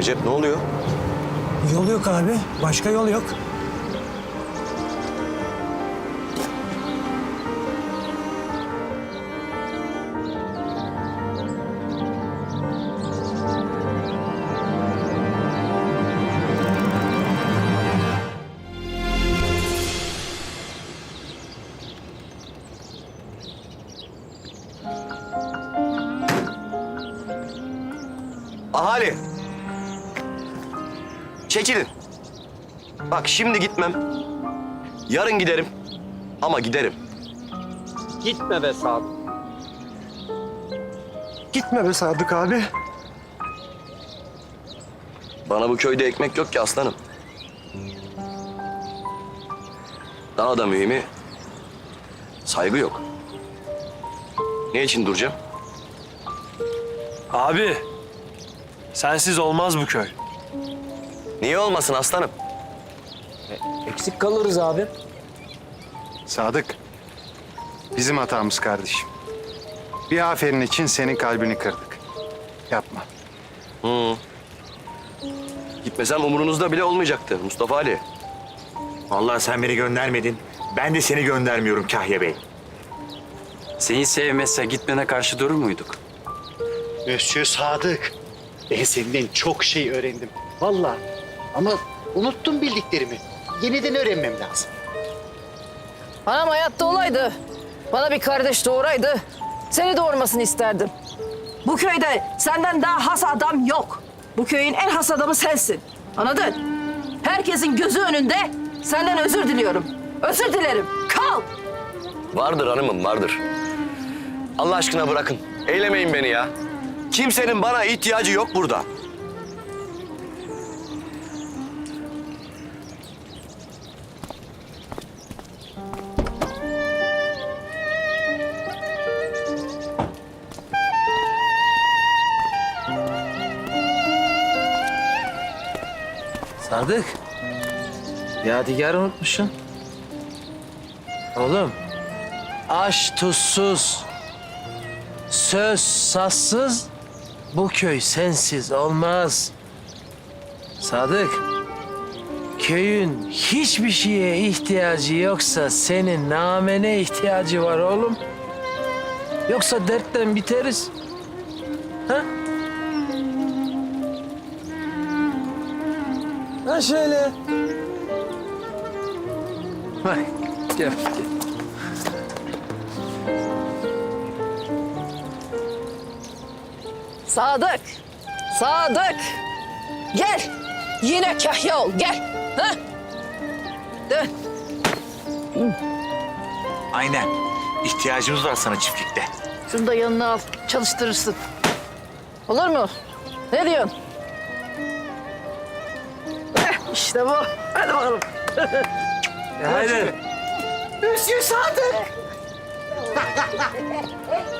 Recep ne oluyor? Yol yok abi. Başka yol yok. Ahali. Çekilin. Bak şimdi gitmem. Yarın giderim. Ama giderim. Gitme be Sadık. Gitme be Sadık abi. Bana bu köyde ekmek yok ki aslanım. Daha da mühimi saygı yok. Ne için duracağım? Abi, sensiz olmaz bu köy. Niye olmasın aslanım? Eksik kalırız abi. Sadık, bizim hatamız kardeşim. Bir aferin için senin kalbini kırdık. Yapma. Hı. Gitmesem umurunuzda bile olmayacaktı Mustafa Ali. Vallahi sen beni göndermedin. Ben de seni göndermiyorum Kahya Bey. Seni sevmezse gitmene karşı durur muyduk? Monsieur Sadık. Ben senden çok şey öğrendim. Vallahi. Ama unuttum bildiklerimi. Yeniden öğrenmem lazım. Anam hayatta olaydı. Bana bir kardeş doğuraydı. Seni doğurmasını isterdim. Bu köyde senden daha has adam yok. Bu köyün en has adamı sensin. Anladın? Herkesin gözü önünde senden özür diliyorum. Özür dilerim. Kal. Vardır hanımım vardır. Allah aşkına bırakın. Eylemeyin beni ya. Kimsenin bana ihtiyacı yok burada. Sadık. Yadigar unutmuşsun. Oğlum. Aş tuzsuz. Söz sassız. Bu köy sensiz olmaz. Sadık. Köyün hiçbir şeye ihtiyacı yoksa senin namene ihtiyacı var oğlum. Yoksa dertten biteriz. Ha? Ha şöyle. Bak gel gel. Sadık. Sadık. Gel. Yine kahya ol. Gel. Ha? Dön. Aynen. İhtiyacımız var sana çiftlikte. Şunu da yanına al. Çalıştırırsın. Olur mu? Ne diyorsun? İşte bu. Hadi bakalım. Haydi. Monsieur Sadık.